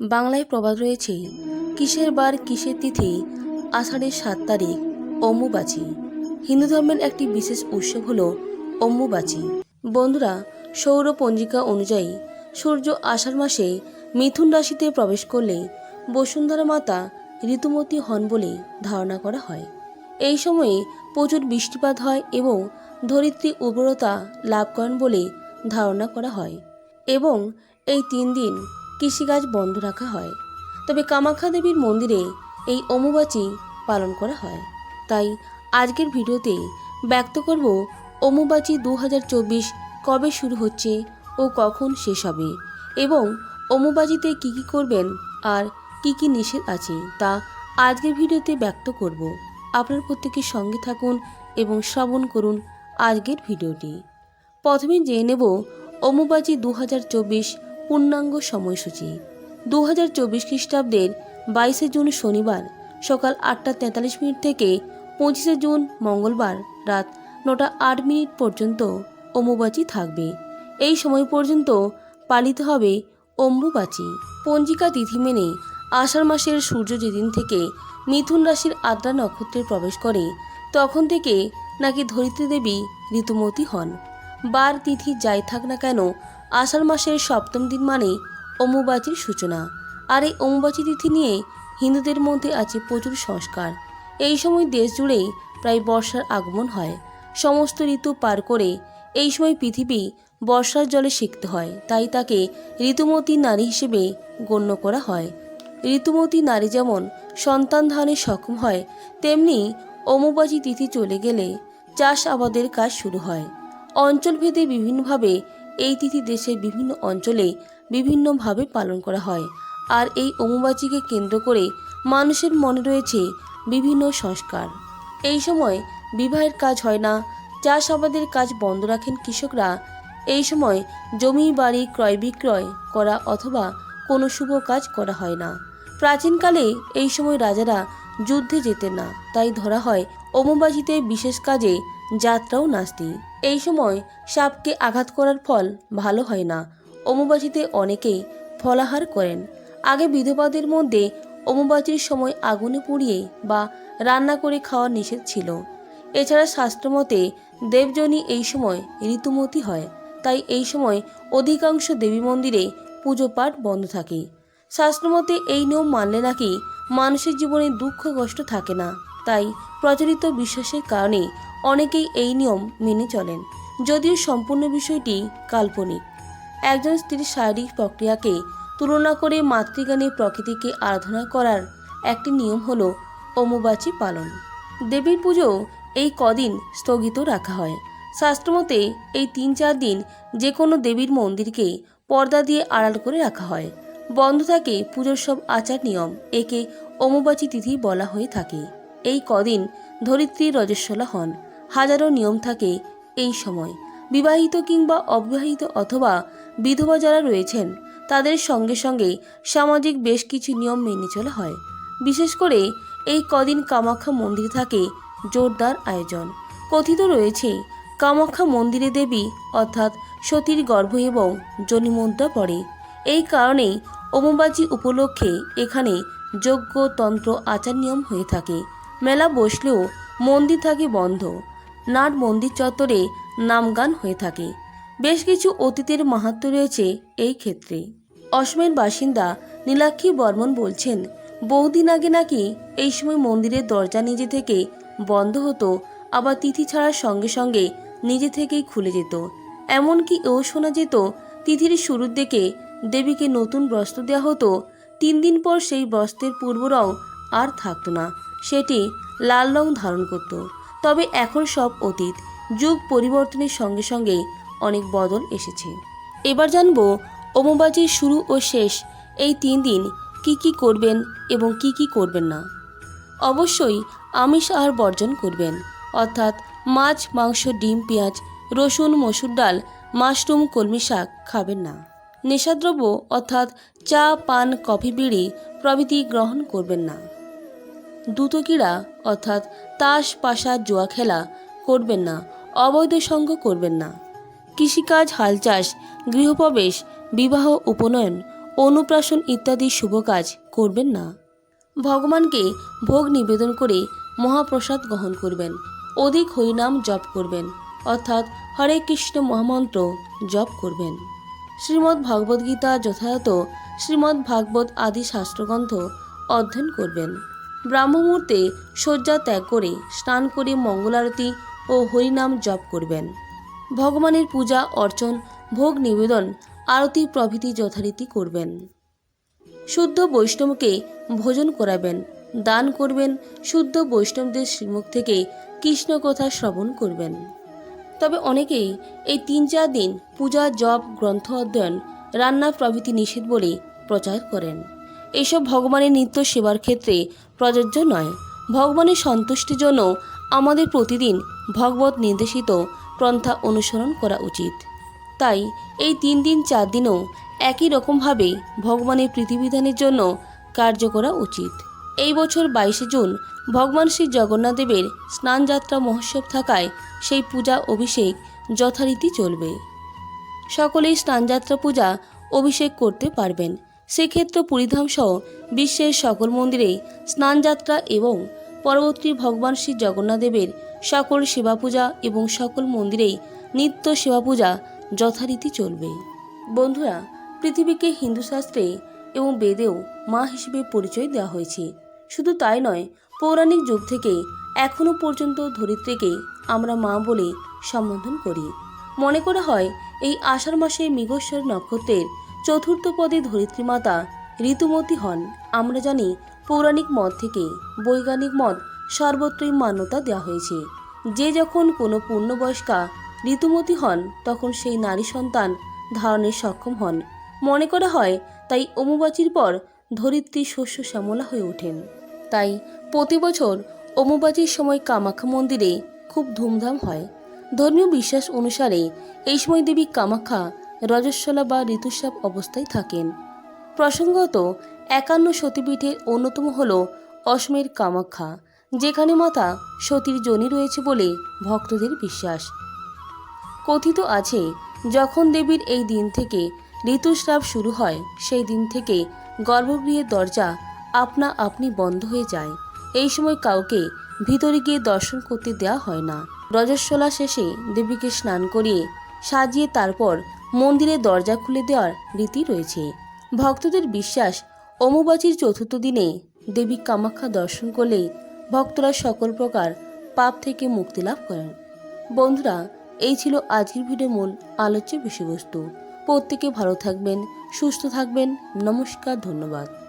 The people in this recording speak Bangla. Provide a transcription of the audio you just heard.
বাংলায় প্রবাদ রয়েছে, কিসের বার কিসের তিথি, আষাঢ়ের সাত তারিখ, অম্বুবাচী। হিন্দু ধর্মের একটি বিশেষ উৎসব হল অম্বুবাচী। বন্ধুরা, সৌর পঞ্জিকা অনুযায়ী সূর্য আষাঢ় মাসে মিথুন রাশিতে প্রবেশ করলে বসুন্ধরা মাতা ঋতুমতী হন বলে ধারণা করা হয়। এই সময়ে প্রচুর বৃষ্টিপাত হয় এবং ধরিত্রী উর্বরতা লাভ করেন বলে ধারণা করা হয়। এবং এই তিন দিন কৃষিকাজ বন্ধ রাখা হয়। তবে কামাখ্যা দেবীর মন্দিরে এই অমুবাচী পালন করা হয়। তাই আজকের ভিডিওতে ব্যক্ত করব অমুবাচী দু কবে শুরু হচ্ছে ও কখন শেষ হবে এবং অমুবাজিতে কি কি করবেন আর কি কি নিষেধ আছে তা আজকের ভিডিওতে ব্যক্ত করব। আপনার প্রত্যেকের সঙ্গে থাকুন এবং শ্রবণ করুন আজকের ভিডিওটি। প্রথমে জেনে নেব অমুবাচী দু পূর্ণাঙ্গ সময়সূচি। দু হাজার চব্বিশ খ্রিস্টাব্দের বাইশে জুন শনিবার সকাল আটটা তেতাল্লিশ মিনিট থেকে পঁচিশে জুন মঙ্গলবার রাত নটা আট মিনিট পর্যন্ত অম্বুবাচী থাকবে। এই সময় পর্যন্ত পালিত হবে অম্বুবাচী। পঞ্জিকা তিথি মেনে আষাঢ় মাসের সূর্য যেদিন থেকে মিথুন রাশির আদ্রা নক্ষত্রে প্রবেশ করে, তখন থেকে নাকি ধরিত্রী দেবী ঋতুমতী হন। বার তিথি যাই থাক না কেন আষাঢ় মাসের সপ্তম দিন মানে অম্বুবাচীর সূচনা। আর এই অম্বুবাচী তিথি নিয়ে হিন্দুদের মধ্যে আছে প্রচুর সংস্কার। এই সময় দেশ জুড়েই প্রায় বর্ষার আগমন হয়। সমস্ত ঋতু পার করে এই সময় পৃথিবী বর্ষার জলে শিখতে হয়। তাই তাকে ঋতুমতী নারী হিসেবে গণ্য করা হয়। ঋতুমতী নারী যেমন সন্তান ধারণে সক্ষম হয়, তেমনি অমুবাচী তিথি চলে গেলে চাষ আবাদের কাজ শুরু হয়। অঞ্চলভেদে বিভিন্নভাবে এই তিথি দেশের বিভিন্ন অঞ্চলে বিভিন্নভাবে পালন করা হয়। আর এই অমুবাচীকে কেন্দ্র করে মানুষের মনে রয়েছে বিভিন্ন সংস্কার। এই সময় বিবাহের কাজ হয় না চাষ আবাদের কাজ বন্ধ রাখেন কৃষকরা। এই সময় জমি, বাড়ি ক্রয় বিক্রয় করা অথবা কোনো শুভ কাজ করা হয় না। প্রাচীনকালে এই সময় রাজারা যুদ্ধে যেতেন না, তাই ধরা হয় অমুবাজিতে বিশেষ কাজে যাত্রাও নাস্তি। এই সময় সাপকে আঘাত করার ফল ভালো হয় না। অমুবাজিতে অনেকেই ফলাহার করেন। আগে বিধবাদের মধ্যে অমুবাচীর সময় আগুনে পুড়িয়ে বা রান্না করে খাওয়া নিষেধ ছিল। এছাড়া শাস্ত্রমতে দেবজনী এই সময় ঋতুমতি হয়। তাই এই সময় অধিকাংশ দেবী মন্দিরে পুজো পাঠ বন্ধ থাকে। শাস্ত্রমতে এই নিয়ম মানলে নাকি মানুষের জীবনে দুঃখ কষ্ট থাকে না। তাই প্রচলিত বিশ্বাসের কারণে অনেকেই এই নিয়ম মেনে চলেন, যদিও সম্পূর্ণ বিষয়টি কাল্পনিক। একজন স্ত্রীর শারীরিক প্রক্রিয়াকে তুলনা করে মাতৃগানে প্রকৃতিকে আরাধনা করার একটি নিয়ম হল অমুবাচী পালন। দেবীর পুজো এই কদিন স্থগিত রাখা হয়। শাস্ত্রমতে এই তিন চার দিন যে কোনো দেবীর মন্দিরকে পর্দা দিয়ে আড়াল করে রাখা হয়। বন্ধ থাকে পুজোর সব আচার নিয়ম, একে অমুবাচী তিথি বলা হয়ে থাকে। এই কদিন ধরিত্রী রজস্বলা হন। হাজারো নিয়ম থাকে এই সময়। বিবাহিত কিংবা অবিবাহিত অথবা বিধবা যারা রয়েছেন, তাদের সঙ্গে সঙ্গে সামাজিক বেশ কিছু নিয়ম মেনে চলা হয়। বিশেষ করে এই কদিন কামাখ্যা মন্দিরে থাকে জোরদার আয়োজন। কথিত রয়েছে, কামাখ্যা মন্দিরে দেবী অর্থাৎ সতীর গর্ভ এবং জনিমুদ্রা পড়ে। এই কারণেই অমুবাচী উপলক্ষে এখানে যজ্ঞ, তন্ত্র, আচার নিয়ম হয়ে থাকে। মেলা বসলেও মন্দির থাকে বন্ধ। নাট মন্দির চত্বরে নামগান হয়ে থাকে। বেশ কিছু অতীতের মাহাত্ম রয়েছে এই ক্ষেত্রে। অসমের বাসিন্দা নীলাক্ষী বর্মন বলছেন, বহুদিন আগে নাকি এই সময় মন্দিরের দরজা নিজে থেকে বন্ধ হতো, আবার তিথি ছাড়ার সঙ্গে সঙ্গে নিজে থেকেই খুলে যেত। এমনকি এও শোনা যেত, তিথির শুরুর দিকে দেবীকে নতুন বস্ত্র দেওয়া হতো, তিন দিন পর সেই বস্ত্রের পূর্ব রং আর থাকতো না, সেটি লাল রং ধারণ করত। তবে এখন সব অতীত, যুগ পরিবর্তনের সঙ্গে সঙ্গে অনেক বদল এসেছে। এবার জানব অমুবাজির শুরু ও শেষ, এই তিন দিন কি কি করবেন এবং কি কি করবেন না? অবশ্যই আমিষ আহার বর্জন করবেন, অর্থাৎ মাছ, মাংস, ডিম, পেঁয়াজ, রসুন, মসুর ডাল, মাশরুম, কলমি শাক খাবেন না। নেশাদ্রব্য, অর্থাৎ চা, পান, কফি, বিড়ি প্রভৃতি গ্রহণ করবেন না। দ্রুতক্রীড়া অর্থাৎ তাস পাশা জুয়া খেলা করবেন না, অবৈধ সঙ্গ করবেন না। কৃষিকাজ হাল চাষ গৃহপ্রবেশ, বিবাহ, উপনয়ন, অনুপ্রাশন ইত্যাদি শুভ কাজ করবেন না। ভগবানকে ভোগ নিবেদন করে মহাপ্রসাদ গ্রহণ করবেন। অধিক হরিনাম জপ করবেন, অর্থাৎ হরে কৃষ্ণ মহামন্ত্র জপ করবেন। শ্রীমদ্ ভগবদ্গীতা যথাযথ শ্রীমদ্ ভাগবত আদি শাস্ত্রগ্রন্থ অধ্যয়ন করবেন। ব্রাহ্মমুহূর্তে শয্যা ত্যাগ করে স্নান করে মঙ্গলারতি ও হরিনাম জপ করবেন। ভগবানের পূজা, অর্চন, ভোগ নিবেদন, আরতি প্রভৃতি যথারীতি করবেন। শুদ্ধ বৈষ্ণবকে ভোজন করাবেন, দান করবেন, শুদ্ধ বৈষ্ণবদের শ্রীমুখ থেকে কৃষ্ণ কথা শ্রবণ করবেন। তবে অনেকেই এই তিন চার দিন পূজা, জপ, গ্রন্থ অধ্যয়ন, রান্না প্রভৃতি নিষেধ বলে প্রচার করেন। এসব ভগবানের নিত্য সেবার ক্ষেত্রে প্রযোজ্য নয়। ভগবানের সন্তুষ্টির জন্য আমাদের প্রতিদিন ভগবত নির্দেশিত পন্থা অনুসরণ করা উচিত। তাই এই তিন দিন চার দিনও একই রকমভাবে ভগবানের প্রীতিবিধানের জন্য কার্য করা উচিত। এই বছর বাইশে জুন ভগবান শ্রী জগন্নাথদেবের স্নানযাত্রা মহোৎসব থাকায় সেই পূজা অভিষেক যথারীতি চলবে। সকলেই স্নানযাত্রা পূজা অভিষেক করতে পারবেন। সেক্ষেত্রে পুরীধাম সহ বিশ্বের সকল মন্দিরেই স্নানযাত্রা এবং পরবর্তী ভগবান শ্রী জগন্নাথদেবের সকল সেবা পূজা এবং সকল মন্দিরেই নিত্য সেবা পূজা যথারীতি চলবে। বন্ধুরা, পৃথিবীকে হিন্দু শাস্ত্রে এবং বেদেও মা হিসেবে পরিচয় দেওয়া হয়েছে। শুধু তাই নয়, পৌরাণিক যুগ থেকে এখনও পর্যন্ত ধরিত্রীকে আমরা মা বলে সম্বোধন করি। মনে করা হয়, এই আষাঢ় মাসে মৃগস্বর নক্ষত্রের চতুর্থ পদে ধরিত্রী মাতা ঋতুমতী হন। আমরা জানি পৌরাণিক মত থেকে বৈজ্ঞানিক মত সর্বত্রই মান্যতা দেওয়া হয়েছে। যে যখন কোনো পূর্ণবয়স্কা ঋতুমতী হন, তখন সেই নারী সন্তান ধারণে সক্ষম হন। মনে করা হয় তাই অমুবাচির পর ধরিত্রী শস্য শ্যামলা হয়ে ওঠেন। তাই প্রতি বছর অমুবাচির সময় কামাখ্যা মন্দিরে খুব ধুমধাম হয়। ধর্মীয় বিশ্বাস অনুসারে এই সময় দেবী কামাখ্যা রজস্বলা বা ঋতুস্রাব অবস্থায় থাকেন। প্রসঙ্গত, একান্ন সতীপীঠের অন্যতম হল অসমের কামাখ্যা, যেখানে মাতা সতীর জনি রয়েছে বলে ভক্তদের বিশ্বাস। কথিত আছে, যখন দেবীর এই দিন থেকে ঋতুস্রাব শুরু হয়, সেই দিন থেকে গর্ভগৃহের দরজা আপনা আপনি বন্ধ হয়ে যায়। এই সময় কাউকে ভিতরে গিয়ে দর্শন করতে দেওয়া হয় না। রজস্বলা শেষে দেবীকে স্নান করিয়ে সাজিয়ে তারপর মন্দিরের দরজা খুলে দেওয়ার রীতি রয়েছে। ভক্তদের বিশ্বাস, অমুবাচীর চতুর্থ দিনে দেবী কামাখ্যা দর্শন করলেই ভক্তরা সকল প্রকার পাপ থেকে মুক্তি লাভ করেন। বন্ধুরা, এই ছিল আজকের ভিডিও মূল আলোচ্য বিষয়বস্তু। প্রত্যেকে ভালো থাকবেন, সুস্থ থাকবেন। নমস্কার, ধন্যবাদ।